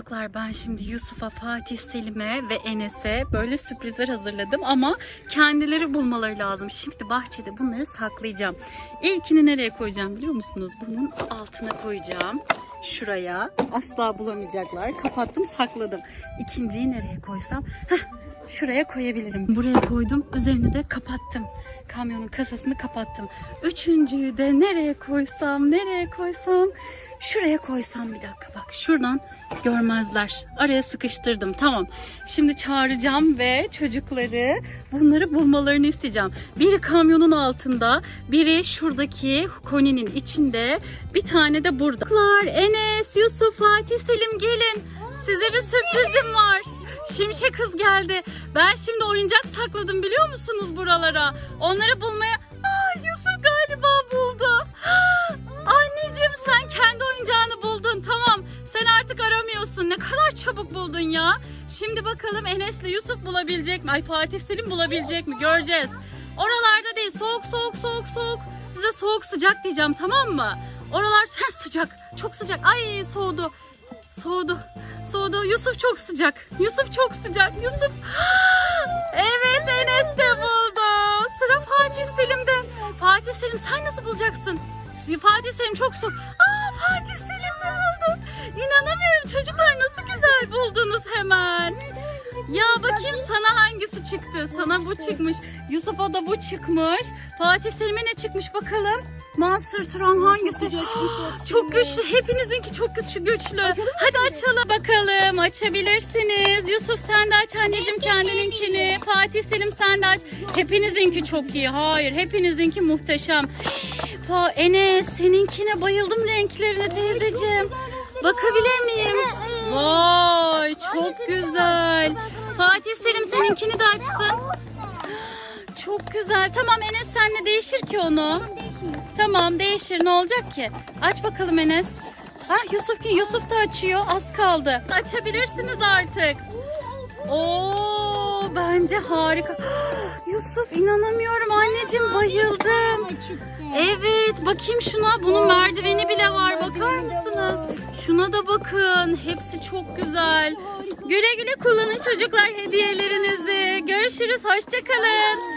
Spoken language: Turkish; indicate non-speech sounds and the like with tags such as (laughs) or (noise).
Çocuklar ben şimdi Yusuf'a, Fatih Selim'e ve Enes'e böyle sürprizler hazırladım ama kendileri bulmaları lazım. Şimdi bahçede bunları saklayacağım. İlkini nereye koyacağım biliyor musunuz? Bunun altına koyacağım. Şuraya. Asla bulamayacaklar. Kapattım sakladım. İkinciyi nereye koysam? Heh, şuraya koyabilirim. Buraya koydum. Üzerini de kapattım. Kamyonun kasasını kapattım. Üçüncüyü de nereye koysam, nereye koysam? Şuraya koysam bir dakika bak şuradan görmezler. Araya sıkıştırdım tamam. Şimdi çağıracağım ve çocukları bunları bulmalarını isteyeceğim. Biri kamyonun altında, biri şuradaki koninin içinde, bir tane de burada. Çocuklar, Enes, Yusuf, Fatih, Selim gelin. Size bir sürprizim var. Şimşek kız geldi. Ben şimdi oyuncak sakladım biliyor musunuz buralara? Onları bulmaya... aramıyorsun. Ne kadar çabuk buldun ya. Şimdi bakalım Enes'le Yusuf bulabilecek mi? Ay Fatih Selim bulabilecek mi? Göreceğiz. Oralarda değil. Soğuk soğuk soğuk soğuk. Size soğuk sıcak diyeceğim tamam mı? Oralar Heh, (laughs) sıcak. Çok sıcak. Ay soğudu. Soğudu. Soğudu. Yusuf çok sıcak. Yusuf çok sıcak. Yusuf. (gasps) Evet Enes de buldu. Sıra Fatih Selim'de. Fatih Selim sen nasıl bulacaksın? Fatih Selim çok soğuk. Aa Fatih Selim de buldu. Buldunuz hemen. Ya bakayım sana hangisi çıktı? Sana bu çıkmış. Yusuf'a da bu çıkmış. Fatih Selim'e ne çıkmış bakalım? Monster Tron hangisi? Çok güçlü. Hepinizinki çok güçlü güçlü. Hadi açalım bakalım. Açabilirsiniz. Yusuf sen de aç anneciğim kendininkini. Fatih Selim sen de aç. Hepinizinki çok iyi. Hayır hepinizinki muhteşem. Fa Enes seninkine bayıldım renklerine teyzeciğim. Bakabilir miyim? Vay çok güzel. Fatih Selim seninkini de açsın. Çok güzel. Tamam Enes senle değişir ki onu. Tamam değişir ne olacak ki? Aç bakalım Enes. Ha Yusuf ki Yusuf da açıyor. Az kaldı. Açabilirsiniz artık. Oo bence harika. (gasps) Yusuf inanamıyorum anneciğim bayıldım. Evet bakayım şuna. Bunun merdiveni bile var. Mısınız? Şuna da bakın. Hepsi çok güzel. Güle güle kullanın çocuklar hediyelerinizi. Görüşürüz. Hoşçakalın.